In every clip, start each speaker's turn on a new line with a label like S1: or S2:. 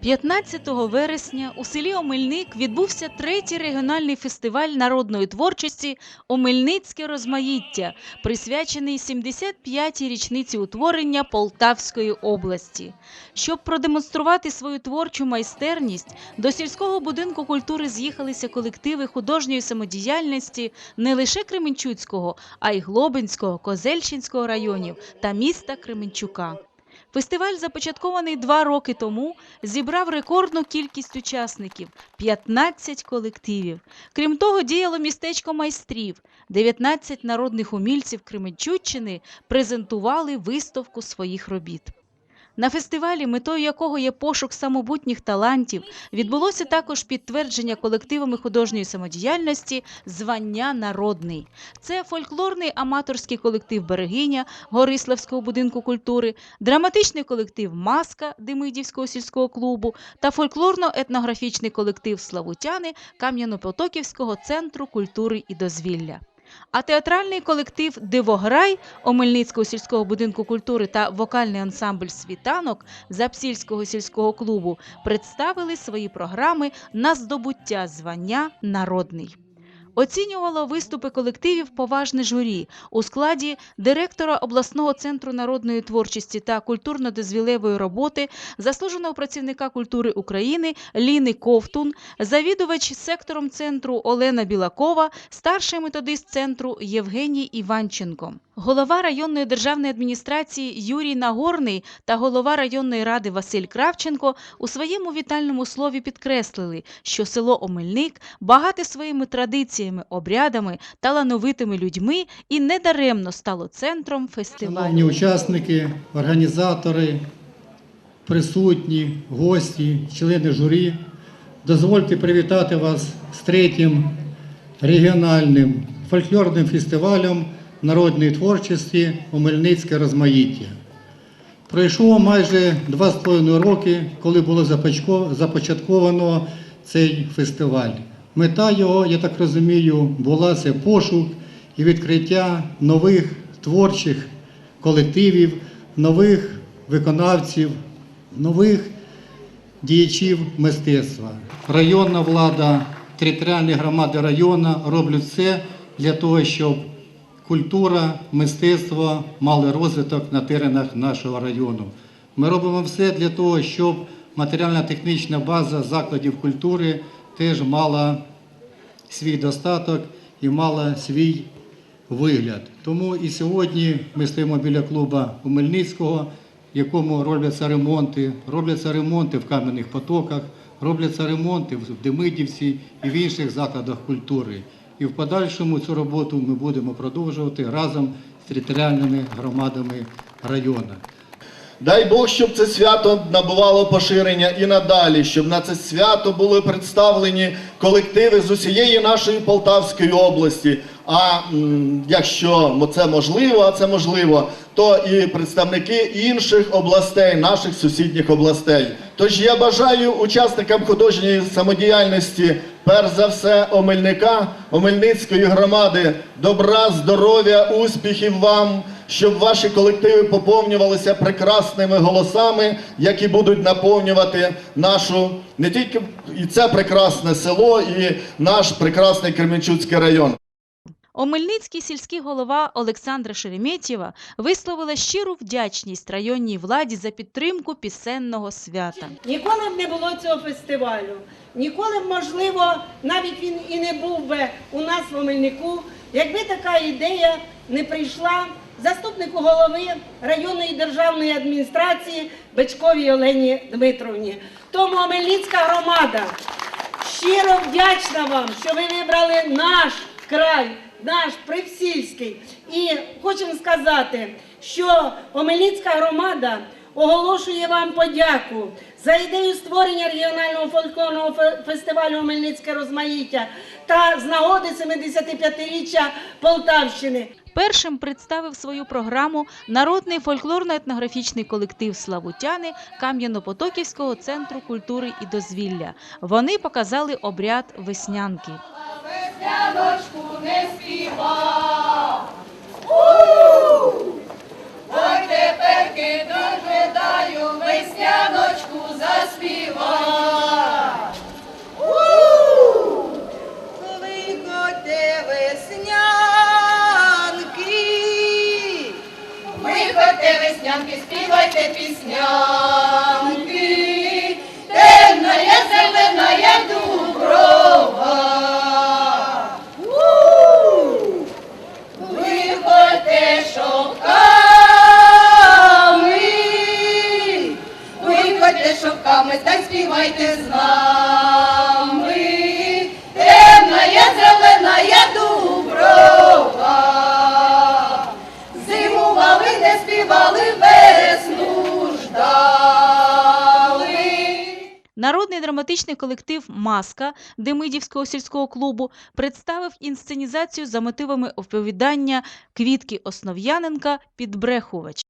S1: 15 вересня у селі Омельник відбувся третій регіональний фестиваль народної творчості Омельницьке розмаїття, присвячений 75-й річниці утворення Полтавської області. Щоб продемонструвати свою творчу майстерність, до сільського будинку культури з'їхалися колективи художньої самодіяльності не лише Кременчуцького, а й Глобинського, Козельщинського районів та міста Кременчука. Фестиваль, започаткований два роки тому, зібрав рекордну кількість учасників 15 колективів. Крім того, діяло містечко майстрів. 19 народних умільців Кременчуччини презентували виставку своїх робіт. На фестивалі, метою якого є пошук самобутніх талантів, відбулося також підтвердження колективами художньої самодіяльності звання народний. Це фольклорний аматорський колектив Берегиня Гориславського будинку культури, драматичний колектив Маска Демидівського сільського клубу та фольклорно-етнографічний колектив Славутяни Кам'яно-Потоківського центру культури і дозвілля. А театральний колектив Дивограй Омельницького сільського будинку культури та вокальний ансамбль Світанок Запсільського сільського клубу представили свої програми на здобуття звання Народний. Оцінювало виступи колективів поважне журі у складі директора обласного центру народної творчості та культурно-дозвілевої роботи, заслуженого працівника культури України Ліни Ковтун, завідувач сектором центру Олена Білакова, старший методист центру Євгеній Іванченко. Голова районної державної адміністрації Юрій Нагорний та голова районної ради Василь Кравченко у своєму вітальному слові підкреслили, що село Омельник багате своїми традиціями, обрядами, талановитими людьми і недаремно стало центром фестивалю.
S2: Шановні учасники, організатори, присутні, гості, члени журі, дозвольте привітати вас з третім регіональним фольклорним фестивалем народної творчості Омельницьке розмаїття. Пройшло майже два з половиною роки, коли було започатковано цей фестиваль. Мета його, я так розумію, була це пошук і відкриття нових творчих колективів, нових виконавців, нових діячів мистецтва. Районна влада, територіальні громади району роблять все для того, щоб культура, мистецтво мали розвиток на теренах нашого району. Ми робимо все для того, щоб матеріально-технічна база закладів культури теж мала свій достаток і мала свій вигляд. Тому і сьогодні ми стоїмо біля клуба Умельницького, в якому робляться ремонти, робляться ремонти в кам'яних потоках, робляться ремонти в Демидівці і в інших закладах культури. І в подальшому цю роботу ми будемо продовжувати разом з територіальними громадами району.
S3: Дай Бог, щоб це свято набувало поширення і надалі, щоб на це свято були представлені колективи з усієї нашої Полтавської області. А якщо це можливо, а це можливо, то і представники інших областей, наших сусідніх областей. Тож я бажаю учасникам художньої самодіяльності, перш за все, Омельника, Омельницької громади, добра, здоров'я, успіхів вам щоб ваші колективи поповнювалися прекрасними голосами, які будуть наповнювати нашу не тільки і це прекрасне село, і наш прекрасний Кременчуцький район.
S1: Омельницький сільський голова Олександра Шереметєва висловила щиру вдячність районній владі за підтримку пісенного свята.
S4: Ніколи б не було цього фестивалю. Ніколи б, можливо, навіть він і не був би у нас в Омельнику, якби така ідея не прийшла заступнику голови районної державної адміністрації Бечковій Олені Дмитровні. Тому Омельницька громада щиро вдячна вам, що ви вибрали наш край, наш Привсільський. І хочемо сказати, що Омельницька громада оголошує вам подяку за ідею створення регіонального фольклорного фестивалю Омельницьке розмаїття та з нагоди 75-річчя Полтавщини.
S1: Першим представив свою програму народний фольклорно-етнографічний колектив Славутяни Кам'яно-Потоківського центру культури і дозвілля. Вони показали обряд веснянки.
S5: Весняночку не співав. Ой теперки дожидаю, весняночку заспіваю. Виходьте шовками та співайте з нами. Темна є зелена є дуброва. Зимували, не співали, весну ждали.
S1: Народний драматичний колектив Маска Демидівського сільського клубу представив інсценізацію за мотивами оповідання Квітки Основ'яненка Підбрехувач.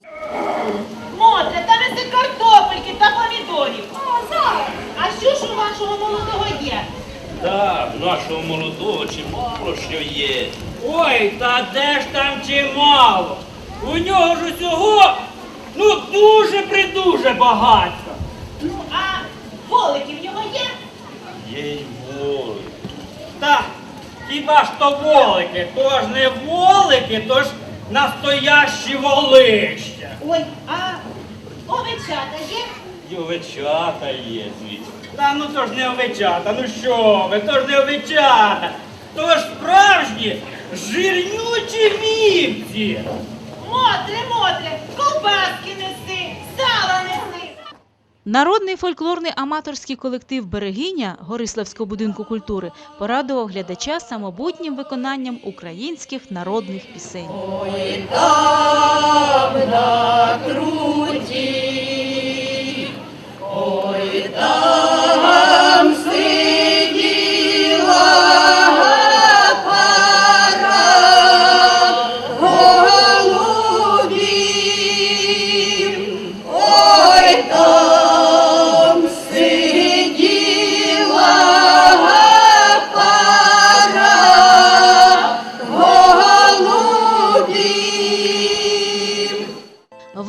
S6: Так, нашого молодого чимало що є.
S7: Ой, та де ж там чимало? У нього ж усього ну дуже придуже багато.
S8: Ну, а волики в нього є?
S6: Є й воли.
S7: Та хіба ж то волики? То ж не волики, то ж настоящі волища.
S8: Ой, а овечата є?
S6: І овечата є, звісно.
S7: Та ну то ж не овечата, ну що ви, то ж не овечата. То ж справжні жирнючі вівці.
S8: Мотре, мотре, ковбаски неси, сала неси.
S1: Народний фольклорний аматорський колектив Берегиня Гориславського будинку культури порадував глядача самобутнім виконанням українських народних пісень.
S5: Ой, там на круті, ой,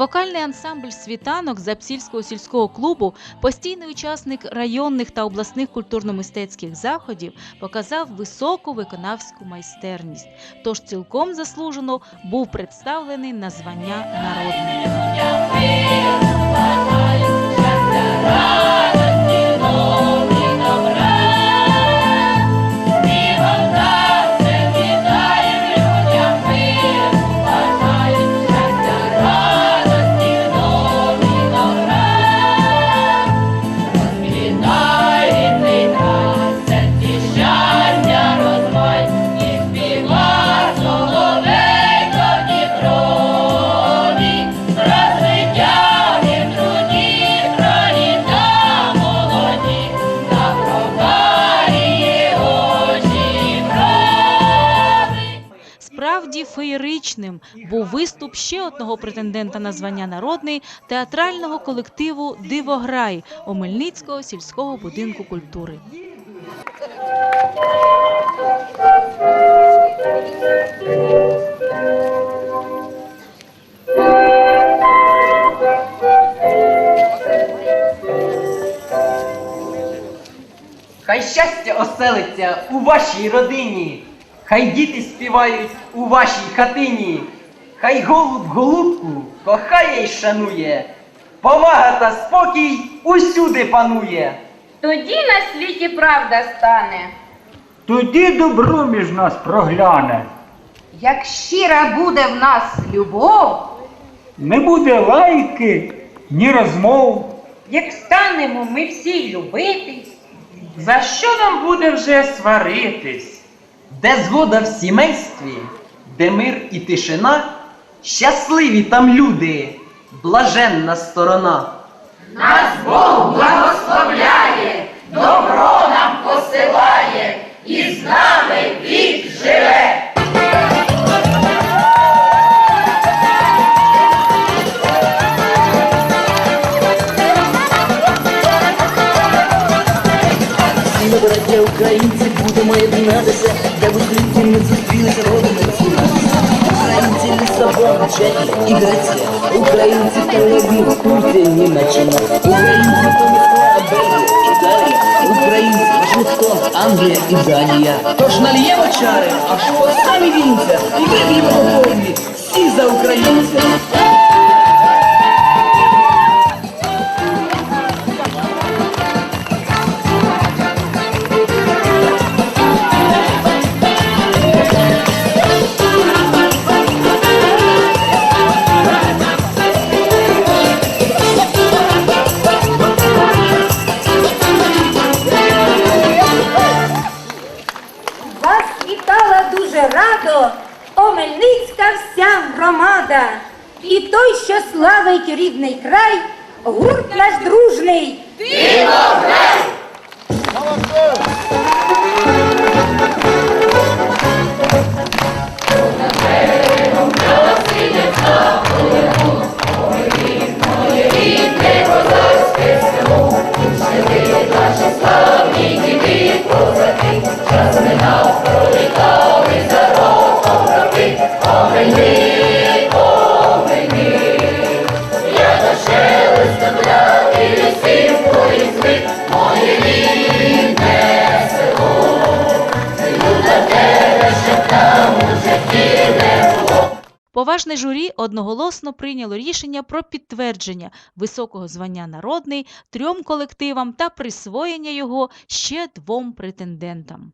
S1: Вокальний ансамбль Світанок Запсільського сільського клубу, постійний учасник районних та обласних культурно-мистецьких заходів, показав високу виконавську майстерність. Тож цілком заслужено був представлений на звання народний. Справді феєричним був виступ ще одного претендента на звання народний театрального колективу Дивограй Омельницького сільського будинку культури.
S9: Хай щастя оселиться у вашій родині, хай діти співають у вашій хатині, хай голуб голубку кохає й шанує, повага та спокій усюди панує.
S10: Тоді на світі правда стане.
S11: Тоді добро між нас прогляне.
S10: Як щира буде в нас любов,
S11: Не буде лайки, ні розмов.
S10: як станемо ми всі любитись,
S9: За що нам буде вже сваритись? Де згода в сімействі, де мир і тишина, щасливі там люди, блаженна сторона.
S5: Нас Бог благословляє, добро нам посилає, і з нами вік живе.
S12: Тель-Авів, Турція, Німеччина, Українська Бельгія, Італія, українці Швидко, Англія і Данія. Тож нальємо чари, аж по самі вінця, і вип'ємо по повні, всі за українця.
S13: Хмельницька вся громада і той, що славить рідний край, гурт наш дружний. Дивограй!
S1: Поважне журі одноголосно прийняло рішення про підтвердження високого звання народний трьом колективам та присвоєння його ще двом претендентам.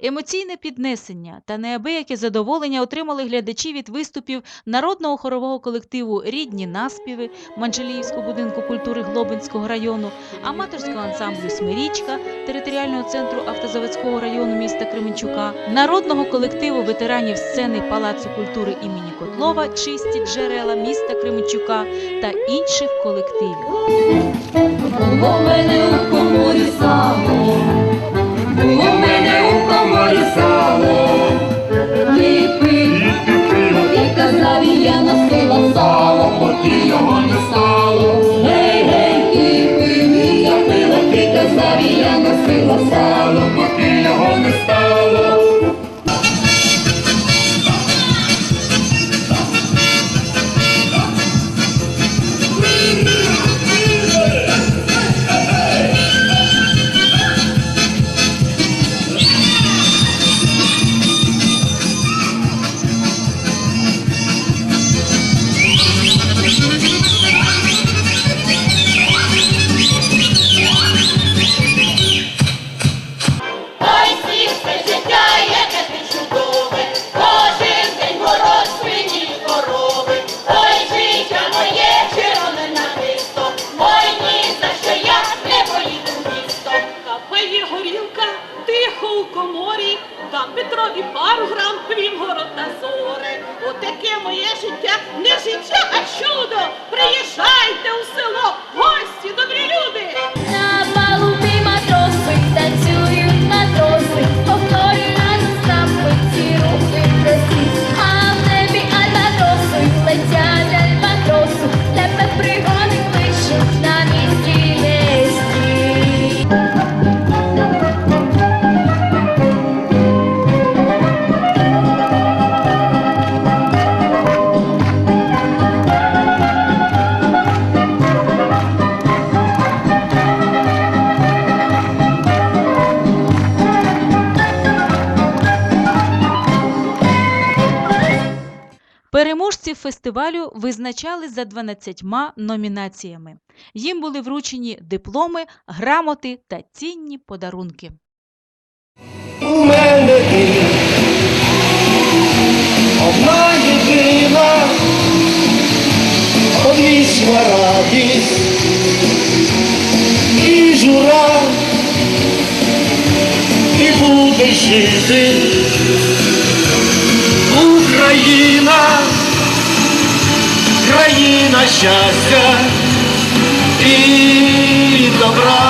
S1: Емоційне піднесення та неабияке задоволення отримали глядачі від виступів народного хорового колективу Рідні наспіви Манчеліївського будинку культури Глобинського району, аматорського ансамблю Смирічка територіального центру автозаводського району міста Кременчука, народного колективу ветеранів сцени Палацу культури імені Котлова Чисті джерела міста Кременчука та інших колективів.
S14: Було було мене у коморі сало, ти пив, і казав, і я носила сало, поки його не стало. Гей, гей, ти пив, і я пила, ти казав, і я носила сало, поки його не стало.
S15: Не
S16: життя, а чудо. Приїжджайте у село,
S1: фестивалю визначали за 12 номінаціями. Їм були вручені дипломи, грамоти та цінні подарунки.
S12: У мене ти одна єдина, одвічна радість і жура, ти будеш жити, Україна, країна щастя і добра.